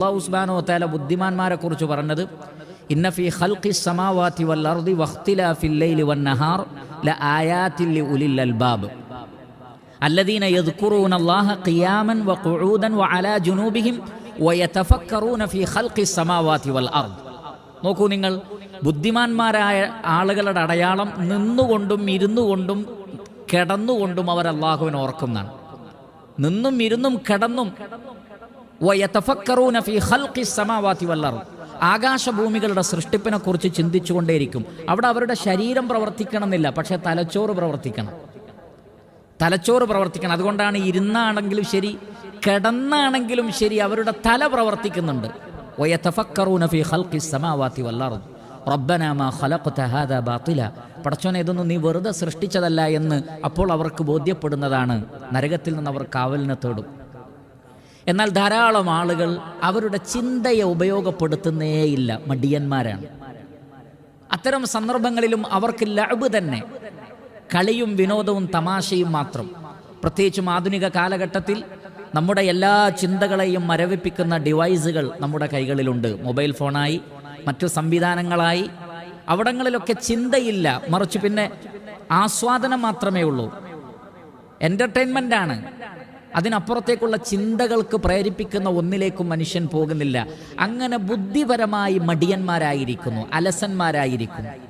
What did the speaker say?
അള്ളാഹു സുബ്ഹാനഹു വതആല ബുദ്ധിമാന്മാരെ കുറിച്ച് പറഞ്ഞത് ഇന്ന ഫീ ഖൽഖി സമാവാതി വൽ അർദി വഖ്തിലാഫിൽ ലൈലി വൻ നഹാർ ലആയാതിൻ ലിഉലിൽ അൽബാബ് الذين يذكرون الله قياما وقعودا وعلى جنوبهم ويتفكرون في خلق السماوات والأرض നോക്കൂ നിങ്ങൾ ബുദ്ധിമാന്മാരായ ആളുകളുടെ അടയാളം നിന്നുകൊണ്ടും ഇരുന്നുകൊണ്ടും കിടന്നുകൊണ്ടും അവർ അള്ളാഹുവിനെ ഓർക്കുന്നതാണ് നിന്നും ഇരുന്നും കിടന്നും ആകാശഭൂമികളുടെ സൃഷ്ടിപ്പിനെ കുറിച്ച് ചിന്തിച്ചുകൊണ്ടേയിരിക്കും. അവിടെ അവരുടെ ശരീരം പ്രവർത്തിക്കണമെന്നില്ല പക്ഷെ തലച്ചോറ് പ്രവർത്തിക്കണം. തലച്ചോറ് പ്രവർത്തിക്കണം. അതുകൊണ്ടാണ് ഇരുന്നാണെങ്കിലും ശരി കിടന്നാണെങ്കിലും ശരി അവരുടെ തല പ്രവർത്തിക്കുന്നുണ്ട്. പടച്ചോനെ ഇതൊന്നും നീ വെറുതെ സൃഷ്ടിച്ചതല്ല എന്ന് അപ്പോൾ അവർക്ക് ബോധ്യപ്പെടുന്നതാണ്. നരകത്തിൽ നിന്ന് അവർ കാവലിനെ തേടും. എന്നാൽ ധാരാളം ആളുകൾ അവരുടെ ചിന്തയെ ഉപയോഗപ്പെടുത്തുന്നേയില്ല. മടിയന്മാരാണ്. അത്തരം സന്ദർഭങ്ങളിലും അവർക്ക് ലഅബ് തന്നെ കളിയും വിനോദവും തമാശയും മാത്രം. പ്രത്യേകിച്ചും ആധുനിക കാലഘട്ടത്തിൽ നമ്മുടെ എല്ലാ ചിന്തകളെയും മരവിപ്പിക്കുന്ന ഡിവൈസുകൾ നമ്മുടെ കൈകളിലുണ്ട്. മൊബൈൽ ഫോണായി മറ്റു സംവിധാനങ്ങളായി. അവിടങ്ങളിലൊക്കെ ചിന്തയില്ല. മറിച്ച് പിന്നെ ആസ്വാദനം മാത്രമേ ഉള്ളൂ. എന്റർടൈൻമെന്റ് ആണ് അതിനപ്പുറത്തേക്കുള്ള ചിന്തകൾക്ക് പ്രേരിപ്പിക്കുന്ന ഒന്നിലേക്കും മനുഷ്യൻ പോകുന്നില്ല. അങ്ങനെ ബുദ്ധിപരമായി മടിയന്മാരായിരിക്കുന്നു അലസന്മാരായിരിക്കുന്നു.